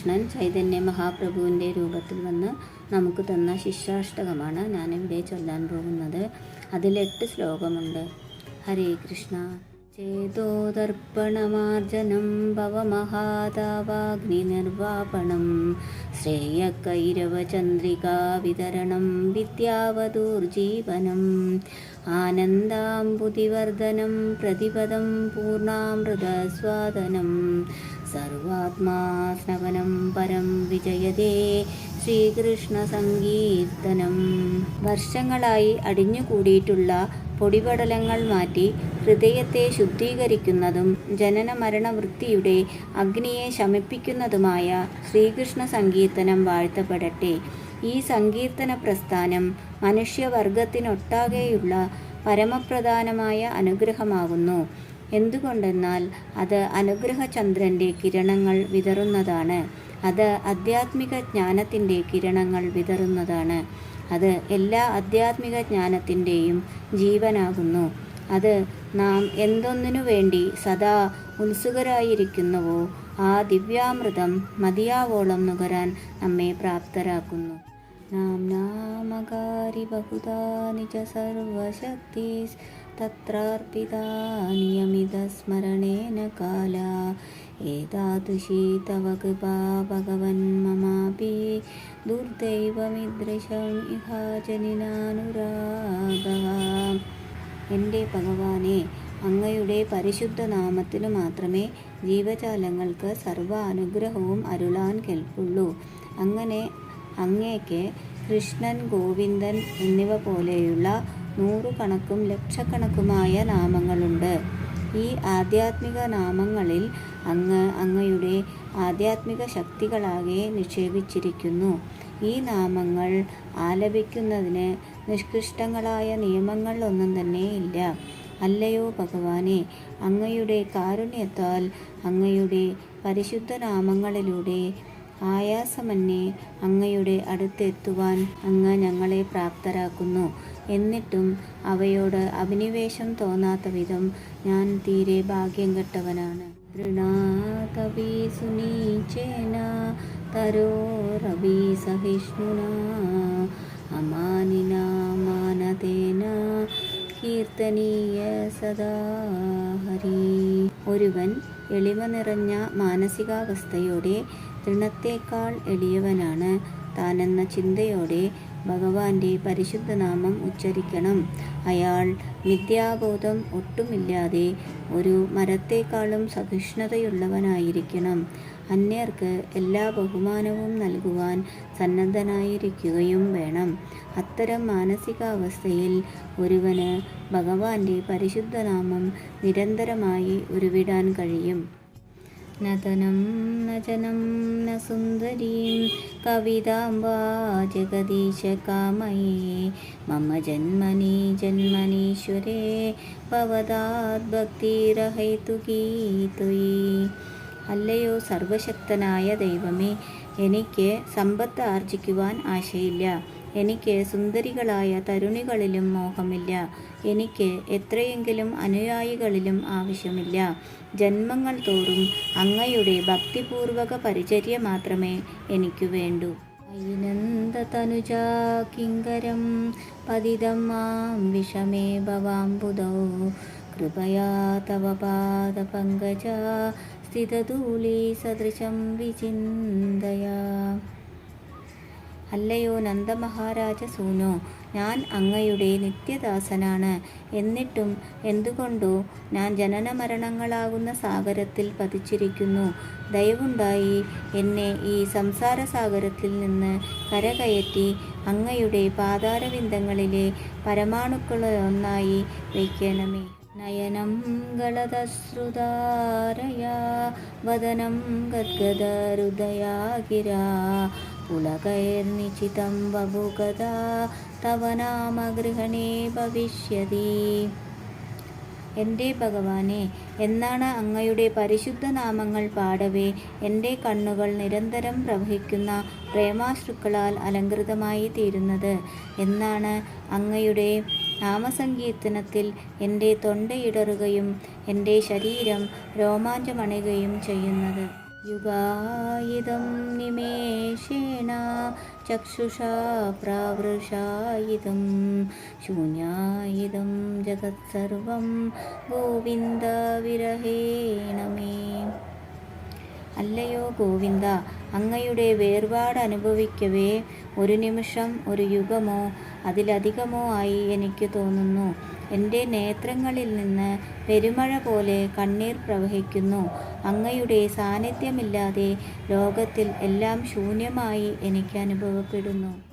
കൃഷ്ണൻ ചൈതന്യ മഹാപ്രഭുവിന്റെ രൂപത്തിൽ വന്ന് നമുക്ക് തന്ന ശിഷ്യാഷ്ടകമാണ് ഞാനിവിടെ ചൊല്ലാൻ പോകുന്നത്. അതിൽ എട്ട് ശ്ലോകമുണ്ട്. ഹരേ കൃഷ്ണ. ചേതോദർപ്പണമാർജനം ശ്രേയക്കൈരവചന്ദ്രികാ വിതരണം വിദ്യാവതൂർജീവനം. ആനന്ദാംബുതിവർദ്ധനം പ്രതിപദം പൂർണാമൃതസ്വാദനം സർവാത്മാസ്നവനം പരം വിജയതേ ശ്രീകൃഷ്ണ സങ്കീർത്തനം വർഷങ്ങളായി അടിഞ്ഞുകൂടിയിട്ടുള്ള പൊടിപടലങ്ങൾ മാറ്റി ഹൃദയത്തെ ശുദ്ധീകരിക്കുന്നതും ജനന മരണ വൃത്തിയുടെ അഗ്നിയെ ശമിപ്പിക്കുന്നതുമായ ശ്രീകൃഷ്ണ സങ്കീർത്തനം വാഴ്ത്തപ്പെടട്ടെ. ഈ സങ്കീർത്തന പ്രസ്ഥാനം മനുഷ്യവർഗത്തിനൊട്ടാകെയുള്ള പരമപ്രധാനമായ അനുഗ്രഹമാകുന്നു. എന്തുകൊണ്ടെന്നാൽ അത് അനുഗ്രഹചന്ദ്രന്റെ കിരണങ്ങൾ വിതറുന്നതാണ്. അത് ആധ്യാത്മിക ജ്ഞാനത്തിന്റെ കിരണങ്ങൾ വിതറുന്നതാണ്. അത് എല്ലാ ആധ്യാത്മിക ജ്ഞാനത്തിന്റെയും ജീവനാകുന്നു. അത് നാം എന്തൊന്നിനു വേണ്ടി സദാ ഉത്സുകരായിരിക്കുന്നുവോ ആ ദിവ്യാമൃതം മതിയാവോളം നുകരാൻ നമ്മെ പ്രാപ്തരാക്കുന്നു. നാം നാമകാരി തത്രാർപ്പിതാനിയമിതസ്മരണേന കാല ഏതാദൃശീ തവ കൃപാ ഭഗവൻ മമാപി ദുർദൈവമിദൃശം ഇഹാജനിനാനുരാഗ എന്റെ ഭഗവാനെ അങ്ങയുടെ പരിശുദ്ധ നാമത്തിനു മാത്രമേ ജീവജാലങ്ങൾക്ക് സർവ അനുഗ്രഹവും അരുളാൻ കേൾക്കുള്ളൂ അങ്ങനെ അങ്ങേക്ക് കൃഷ്ണൻ ഗോവിന്ദൻ എന്നിവ പോലെയുള്ള നൂറുകണക്കും ലക്ഷക്കണക്കുമായ നാമങ്ങളുണ്ട്. ഈ ആധ്യാത്മിക നാമങ്ങളിൽ അങ്ങ് അങ്ങയുടെ ആധ്യാത്മിക ശക്തികളാകെ നിക്ഷേപിച്ചിരിക്കുന്നു. ഈ നാമങ്ങൾ ആലപിക്കുന്നതിന് നിഷ്കൃഷ്ടങ്ങളായ നിയമങ്ങൾ ഒന്നും തന്നെ ഇല്ല. അല്ലയോ ഭഗവാനെ അങ്ങയുടെ കാരുണ്യത്താൽ അങ്ങയുടെ പരിശുദ്ധ നാമങ്ങളിലൂടെ ആയാസമന്യേ അങ്ങയുടെ അടുത്തെത്തുവാൻ അങ്ങ് ഞങ്ങളെ പ്രാപ്തരാക്കുന്നു. എന്നിട്ടും അവയോട് അഭിനിവേശം തോന്നാത്ത വിധം ഞാൻ തീരെ ഭാഗ്യം കെട്ടവനാണ്. കീർത്തനീയ സദാ ഹരി ഒരുവൻ എളിമ നിറഞ്ഞ മാനസികാവസ്ഥയോടെ തൃണത്തേക്കാൾ എളിയവനാണ്. താനെന്ന ചിന്തയോടെ ഭഗവാന്റെ പരിശുദ്ധനാമം ഉച്ചരിക്കണം. അയാൾ മിഥ്യാബോധം ഒട്ടുമില്ലാതെ ഒരു മരത്തേക്കാളും സഹിഷ്ണുതയുള്ളവനായിരിക്കണം. അന്യർക്ക് എല്ലാ ബഹുമാനവും നൽകുവാൻ സന്നദ്ധനായിരിക്കുകയും വേണം. അത്തരം മാനസികാവസ്ഥയിൽ ഒരുവന് ഭഗവാന്റെ പരിശുദ്ധനാമം നിരന്തരമായി ഉരുവിടാൻ കഴിയും. നതനം നജനം ന സുന്ദരീം കവിതാം വാ ജഗദീശകാമയേ മമ ജന്മനി ജന്മനീശ്വരേ ഭവതാത് ഭക്തിരഹൈതുകീ ത്വയി അല്ലയോ സർവശക്തനായ ദൈവമേ എനിക്ക് സമ്പത്ത് ആർജിക്കുവാൻ ആശയില്ല. എനിക്ക് സുന്ദരികളായ തരുണികളിലും മോഹമില്ല. എനിക്ക് എത്രയെങ്കിലും അനുയായികളിലും ആവശ്യമില്ല. ജന്മങ്ങൾ തോറും അങ്ങയുടെ ഭക്തിപൂർവക പരിചര്യ മാത്രമേ എനിക്ക് വേണ്ടൂ. അയിനന്ദതനുജാ കിങ്കരം പതിതം മാം വിഷമേ ഭവാംബുദൗ കൃപയാ തവ പാദപങ്കജ സ്ഥിതധൂളി സദൃശം വിചിന്തയാ. അല്ലയോ നന്ദമഹാരാജ സൂനോ ഞാൻ അങ്ങയുടെ നിത്യദാസനാണ്. എന്നിട്ടും എന്തുകൊണ്ടോ ഞാൻ ജനനമരണങ്ങളാകുന്ന സാഗരത്തിൽ പതിച്ചിരിക്കുന്നു. ദയവുണ്ടായി എന്നെ ഈ സംസാര സാഗരത്തിൽ നിന്ന് കരകയറ്റി അങ്ങയുടെ പാതാരവിന്ദങ്ങളിലെ പരമാണുക്കളൊന്നായി വയ്ക്കണമേ. നയനം ഗളതശ്രുതാരയാ വദനം ഗദ്ഗദഹൃദയാ ഗിരാ പുളകൈർനിചിതം വഭുകഥാ തവ നാമഗൃഹണേ ഭവിഷ്യതി എന്റെ ഭഗവാനെ എന്നാണ് അങ്ങയുടെ പരിശുദ്ധ നാമങ്ങൾ പാടവേ. എന്റെ കണ്ണുകൾ നിരന്തരം പ്രവഹിക്കുന്ന പ്രേമാശ്രുക്കളാൽ അലങ്കൃതമായി തീരുന്നത്. എന്നാണ് അങ്ങയുടെ നാമസങ്കീർത്തനത്തിൽ എന്റെ തൊണ്ടയിടറുകയും എന്റെ ശരീരം രോമാഞ്ചമണയുകയും ചെയ്യുന്നത്. യുഗായുധം നിമേഷേണ ചക്ഷുഷാ പ്രാവൃഷായുധം ശൂന്യായുധം ജഗത്സർവം ഗോവിന്ദ വിരഹേണ മേ അല്ലയോ ഗോവിന്ദ അങ്ങയുടെ വേർപാട് അനുഭവിക്കവേ ഒരു നിമിഷം ഒരു യുഗമോ അതിലധികമോ ആയി എനിക്ക് തോന്നുന്നു. എന്റെ നേത്രങ്ങളിൽ നിന്ന് പെരുമഴ പോലെ കണ്ണീർ പ്രവഹിക്കുന്നു. അങ്ങയുടെ സാന്നിധ്യമില്ലാതെ ലോകത്തിൽ എല്ലാം ശൂന്യമായി എനിക്ക് അനുഭവപ്പെടുന്നു.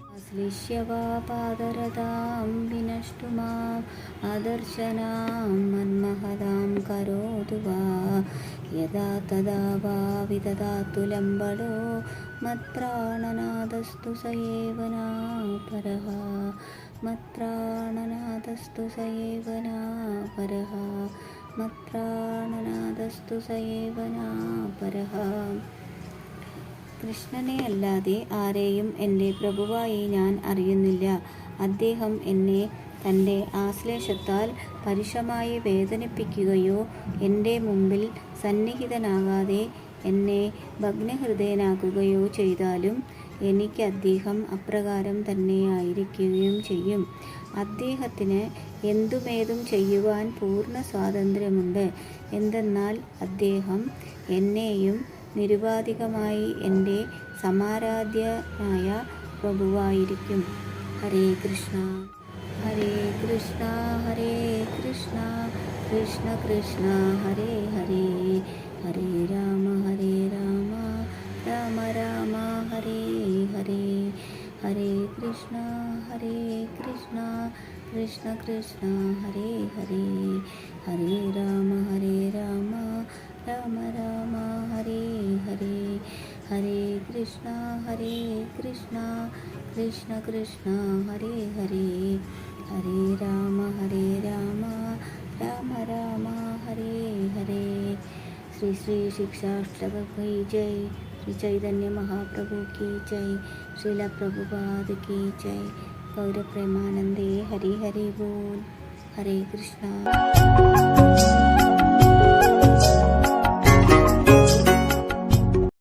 അദർശനാം മന്മഹതാം കരോതു വാ. യഥാ തഥാ വാ വിദധാതു ലംബടോ മത്രാണനാദസ്തു സയേവനാ പരഃ മത്രാണനാഥസ്തു മത്രാണനാദസ്തു സയേവനാ പരഃ കൃഷ്ണനെ അല്ലാതെ ആരെയും എന്റെ പ്രഭുവായി ഞാൻ അറിയുന്നില്ല. അദ്ദേഹം എന്നെ തന്റെ ആശ്ലേഷത്താൽ പരുഷമായി വേദനിപ്പിക്കുകയോ എന്റെ മുമ്പിൽ സന്നിഹിതനാകാതെ എന്നെ ഭഗ്നഹൃദയനാക്കുകയോ ചെയ്താലും എനിക്ക് അദ്ദേഹം അപ്രകാരം തന്നെ ആയിരിക്കുകയും ചെയ്യും. അദ്ദേഹത്തിന് എന്തുമേതും ചെയ്യുവാൻ പൂർണ സ്വാതന്ത്ര്യമുണ്ട്. എന്തെന്നാൽ അദ്ദേഹം എന്നെയും നിരുപാധികമായി എന്റെ സമാരാധ്യനായ പ്രഭുവായിരിക്കും. ഹരേ കൃഷ്ണ ഹരേ കൃഷ്ണ ഹരേ കൃഷ്ണ കൃഷ്ണ കൃഷ്ണ ഹരേ ഹരേ ഹരേ രാമ ഹരേ രാമ. राम राम, हरे हरे हरे कृष्णा हरे कृष्णा, कृष्ण कृष्ण, हरे हरे हरे राम हरे राम राम राम, हरे हरे हरे कृष्णा हरे कृष्णा, कृष्ण कृष्ण, हरे हरे हरे राम हरे राम राम राम, हरे हरे। श्री श्री शिक्षाष्टक जय। श्री चैतन्य महाप्रभु की जय श्रीला प्रभुपाद की जय गौर प्रेमानंदे हरि हरि बोल हरे कृष्णा